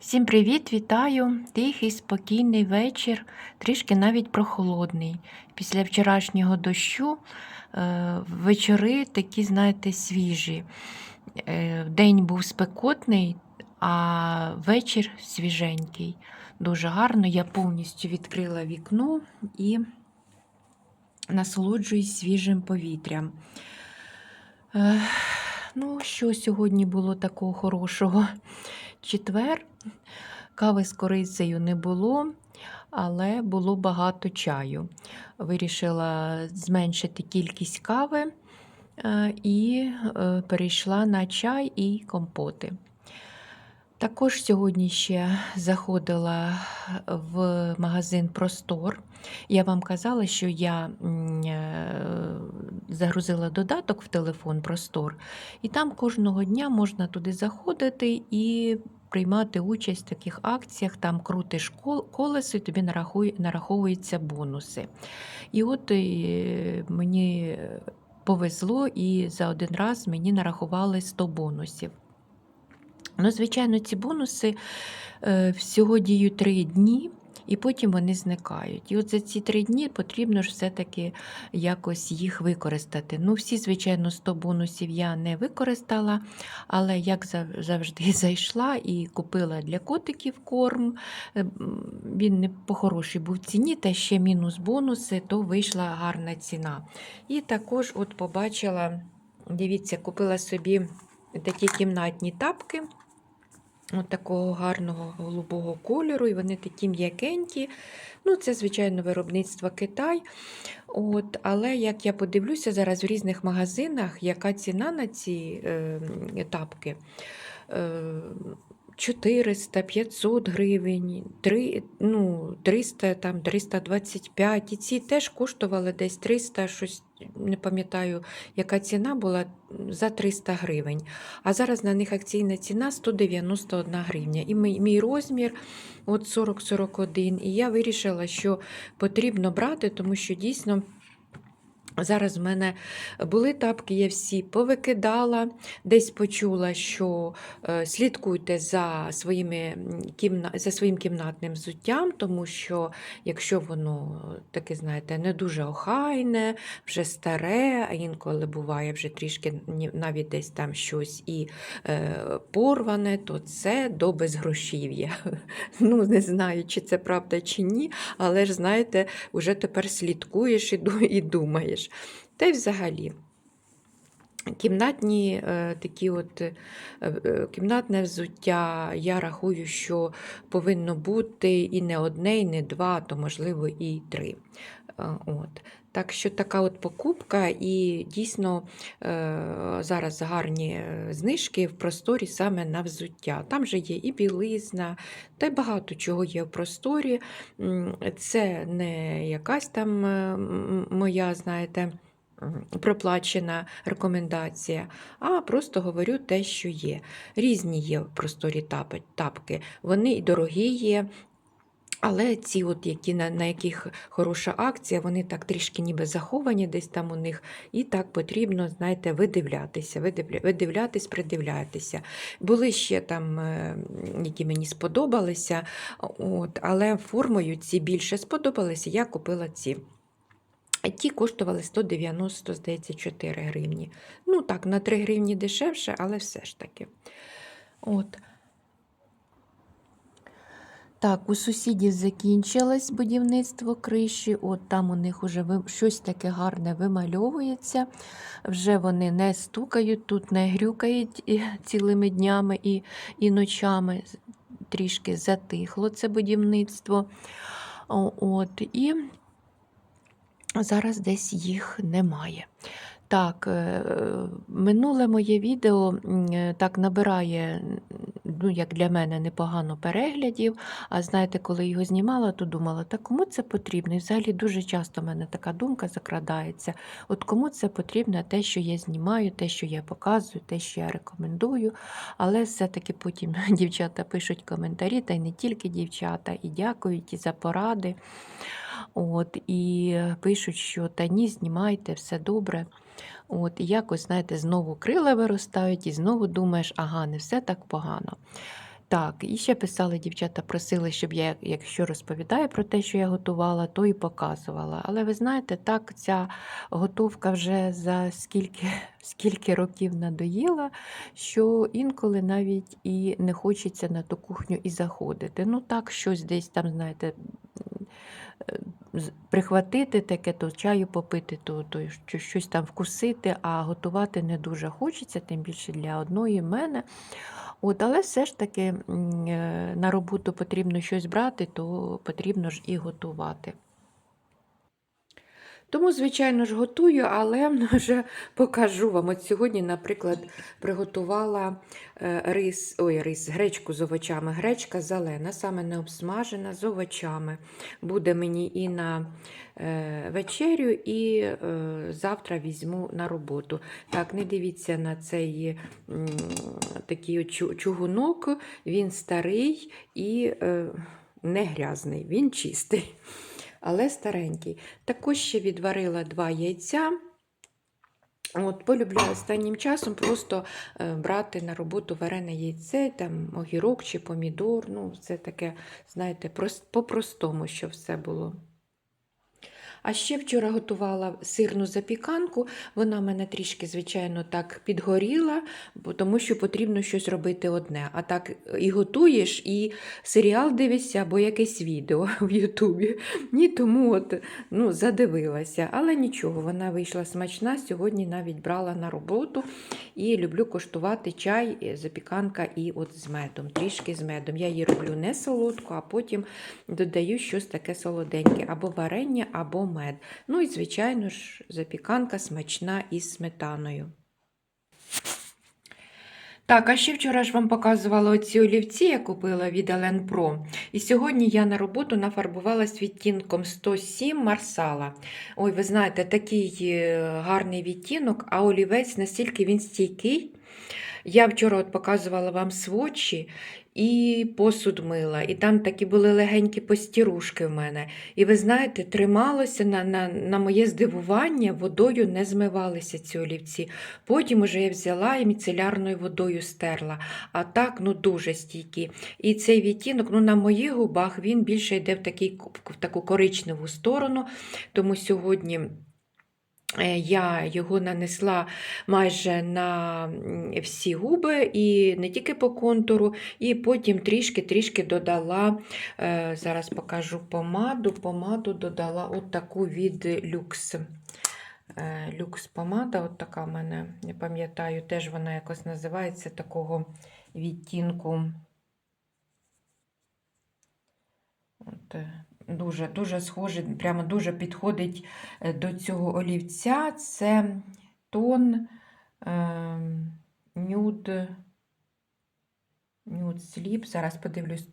Всім привіт, вітаю! Тихий, спокійний вечір, трішки навіть прохолодний. Після вчорашнього дощу е, вечори такі, знаєте, свіжі. Е, День був спекотний, а вечір свіженький. Дуже гарно. Я повністю відкрила вікно і насолоджуюсь свіжим повітрям. Е, Ну, що сьогодні було такого хорошого? Четвер, кави з корицею не було, але було багато чаю. Вирішила зменшити кількість кави е, і е, перейшла на чай і компоти. Також сьогодні ще заходила в магазин Простор. Я вам казала, що я е, загрузила додаток в телефон Простор, і там кожного дня можна туди заходити і приймати участь в таких акціях. Там крутиш кол- колесо, і тобі нараховуються бонуси. І от е, мені повезло, і за один раз мені нарахували 100 бонусів. Ну, звичайно, ці бонуси е, всього діють три дні, і потім вони зникають. І от за ці три дні потрібно ж все-таки якось їх використати. Ну, всі, звичайно, 100 бонусів я не використала, але як завжди зайшла і купила для котиків корм. Е, Він не по хорошій був ціні, та ще мінус бонуси, то вийшла гарна ціна. І також от побачила, дивіться, купила собі такі кімнатні тапки. От такого гарного голубого кольору, і вони такі м'якенькі. Ну, Це, звичайно, виробництво Китай. От, Але як я подивлюся зараз в різних магазинах, яка ціна на ці е, тапки? Е, 400, 500 гривень, 3, ну, 300, там, 325. І ці теж коштували десь 300, щось не пам'ятаю, яка ціна була за 300 гривень. А зараз на них акційна ціна 191 гривня. І мій, мій розмір от 40-41. І я вирішила, що потрібно брати, тому що дійсно. Зараз в мене були тапки, я всі повикидала, десь почула, що е, слідкуйте за, своїми за своїм кімнатним взуттям, тому що якщо воно таке, знаєте, не дуже охайне, вже старе, а інколи буває вже трішки навіть десь там щось і е, порване, то це до безгрошів'я. Ну, не знаю, чи це правда чи ні, але ж знаєте, вже тепер слідкуєш і ду- і. Та й взагалі. Кімнатні е, такі от е, е, кімнатне взуття, я рахую, що повинно бути і не одне, і не два, то можливо і три. Е, От. Так що така от покупка, і дійсно е, зараз гарні е, знижки в просторі саме на взуття. Там же є і білизна, та й багато чого є в просторі. Це не якась там моя, знаєте, проплачена рекомендація, а просто говорю те, що є. Різні є в просторі тапки, вони і дорогі є. Але ці, от, які, на, на яких хороша акція, вони так трішки ніби заховані десь там у них, і так потрібно, знаєте, видивлятися, видивля, видивлятись, придивлятися. Були ще там, е, які мені сподобалися, от, але формою ці більше сподобалися, я купила ці. Ті коштували 190, здається, 4 гривні. Ну так, на 3 гривні дешевше, але все ж таки. От. Так, у сусідів закінчилось будівництво криші, от там у них вже щось таке гарне вимальовується. Вже вони не стукають, тут не грюкають цілими днями і, і ночами. Трішки затихло це будівництво. От, і зараз десь їх немає. Так, е, минуле моє відео е, так набирає, ну, як для мене, непогано переглядів. А знаєте, коли його знімала, то думала, так кому це потрібно? І взагалі дуже часто в мене така думка закрадається. От кому це потрібно, те, що я знімаю, те, що я показую, те, що я рекомендую. Але все-таки потім дівчата пишуть коментарі, та й не тільки дівчата, і дякують і за поради. От, і пишуть, що та ні, знімайте, все добре. От, і якось, знаєте, знову крила виростають, і знову думаєш, ага, не все так погано. Так, і ще писали дівчата, просили, щоб я, якщо розповідаю про те, що я готувала, то і показувала. Але ви знаєте, так ця готовка вже за скільки, скільки років надоїла, що інколи навіть і не хочеться на ту кухню і заходити. Ну так, щось десь там, знаєте, прихватити таке, то чаю попити, то, то щось там вкусити, а готувати не дуже хочеться, тим більше для одної мене. От, але все ж таки е, на роботу потрібно щось брати, то потрібно ж і готувати. Тому, звичайно ж, готую, але вже покажу вам. От сьогодні, наприклад, приготувала е, рис, ой, рис, гречку з овочами. Гречка зелена, саме не обсмажена, з овочами. Буде мені і на е, вечерю, і е, завтра візьму на роботу. Так, не дивіться на цей такий чугунок, він старий і не грязний, він чистий. Але старенький. Також ще відварила два яйця. От, полюбляю останнім часом просто е, брати на роботу варене яйце, там огірок чи помідор. Ну, це таке, знаєте, по-простому, щоб все було. А ще вчора готувала сирну запіканку. Вона в мене трішки, звичайно, так підгоріла, тому що потрібно щось робити одне. А так і готуєш, і серіал дивишся або якесь відео в Ютубі. Ні, тому от, ну, задивилася. Але нічого, вона вийшла смачна. Сьогодні навіть брала на роботу і люблю коштувати чай, е, запіканка і от з медом, трішки з медом. Я її роблю не солодку, а потім додаю щось таке солоденьке, або варення, або мед. Ну і, звичайно ж, запіканка смачна із сметаною. Так, а ще вчора ж вам показувала оці олівці, я купила від Елен Pro. І сьогодні я на роботу нафарбувалась відтінком 107 Марсала. Ой, ви знаєте, такий е, гарний відтінок, а олівець настільки він стійкий. Я вчора от показувала вам свочі і посуд мила, і там такі були легенькі постірушки в мене. І ви знаєте, трималося на, на, на моє здивування, водою не змивалися ці олівці. Потім уже я взяла і міцелярною водою стерла. А так, ну дуже стійкі. І цей відтінок, ну на моїх губах він більше йде в, такий, в таку коричневу сторону. Тому сьогодні. Е, Я його нанесла майже на всі губи, і не тільки по контуру, і потім трішки-трішки додала, е, зараз покажу помаду. Помаду додала от таку від люкс. Е, Люкс помада, от така в мене, не пам'ятаю, теж вона якось називається такого відтінку. От, е, дуже, дуже схоже, прямо дуже підходить е, до цього олівця. Це тон ем, Nude, Nude Sleep. Зараз подивлюсь.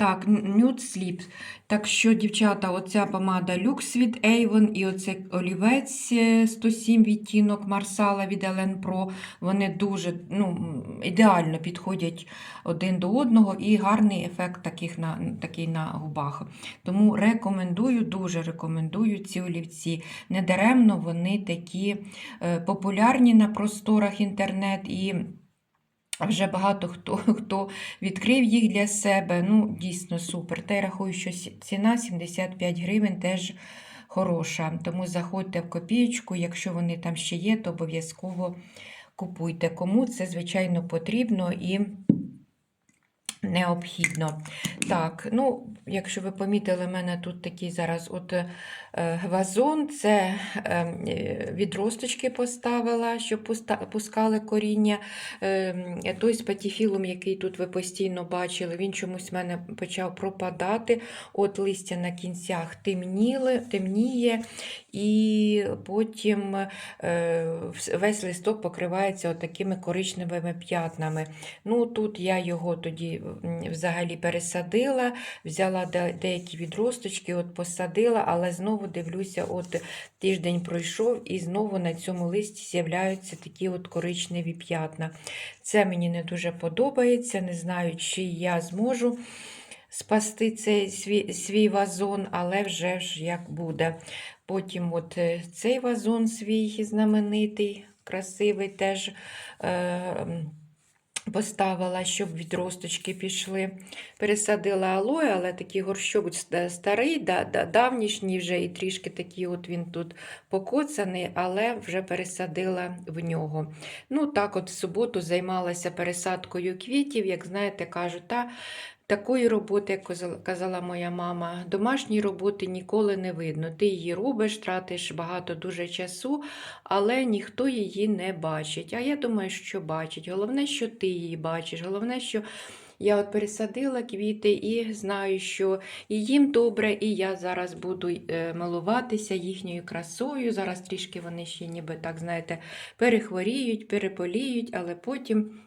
Так, Nude Sleep. Так що, дівчата, оця помада Lux від Avon і оцей олівець е, 107 відтінок Марсала від Ellen Pro, вони дуже ну, ідеально підходять один до одного і гарний ефект таких на, такий на губах. Тому рекомендую, дуже рекомендую ці олівці. Недаремно вони такі е, популярні на просторах інтернет і вже багато хто, хто відкрив їх для себе. Ну, дійсно супер. Та я рахую, що ціна 75 гривень теж хороша. Тому заходьте в копієчку, якщо вони там ще є, то обов'язково купуйте. Кому це, звичайно, потрібно і необхідно. Так, ну, якщо ви помітили, в мене тут такий зараз от е, вазон, це е, відросточки поставила, щоб пускали коріння. Е, той з патіфілом, який тут ви постійно бачили, він чомусь в мене почав пропадати. От листя на кінцях темніли, темніє, і потім е, весь листок покривається от такими коричневими п'ятнами. Ну, тут я його тоді взагалі пересадила, взяла деякі відросточки, от посадила, але знову дивлюся, от тиждень пройшов, і знову на цьому листі з'являються такі от коричневі п'ятна. Це мені не дуже подобається, не знаю, чи я зможу спасти цей свій, свій вазон, але вже ж як буде. Потім от е, цей вазон свій знаменитий, красивий теж. Е, Поставила, щоб відросточки пішли. Пересадила алоє, але такий горщок старий, да, да, давнішній вже і трішки такий от він тут покоцаний, але вже пересадила в нього. Ну, так от в суботу займалася пересадкою квітів, як знаєте, кажуть, та такої роботи, як казала- моя мама, домашньої роботи ніколи не видно. Ти її робиш, тратиш багато дуже часу, але ніхто її не бачить. А я думаю, що бачить. Головне, що ти її бачиш. Головне, що я от пересадила квіти і знаю, що і їм добре, і я зараз буду е, милуватися їхньою красою. Зараз трішки вони ще ніби так, знаєте, перехворіють, переполіють, але потім.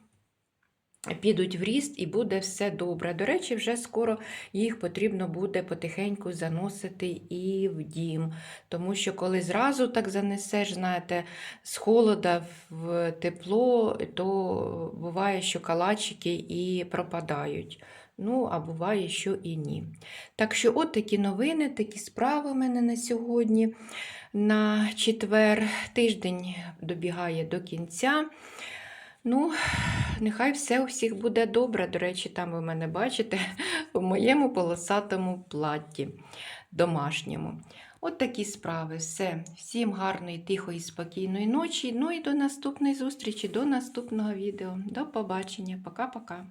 Підуть в ріст і буде все добре. До речі, вже скоро їх потрібно буде потихеньку заносити і в дім. Тому що коли зразу так занесеш, знаєте, з холода в тепло, то буває, що калачики і пропадають. Ну, а буває, що і ні. Так що, от такі новини, такі справи в мене на сьогодні. На четвер тиждень добігає до кінця. Ну, нехай все у всіх буде добре. До речі, там ви мене бачите у моєму полосатому платті домашньому. От такі справи. Все. Всім гарної, тихої, спокійної ночі. Ну і до наступної зустрічі, до наступного відео. До побачення. Пока-пока.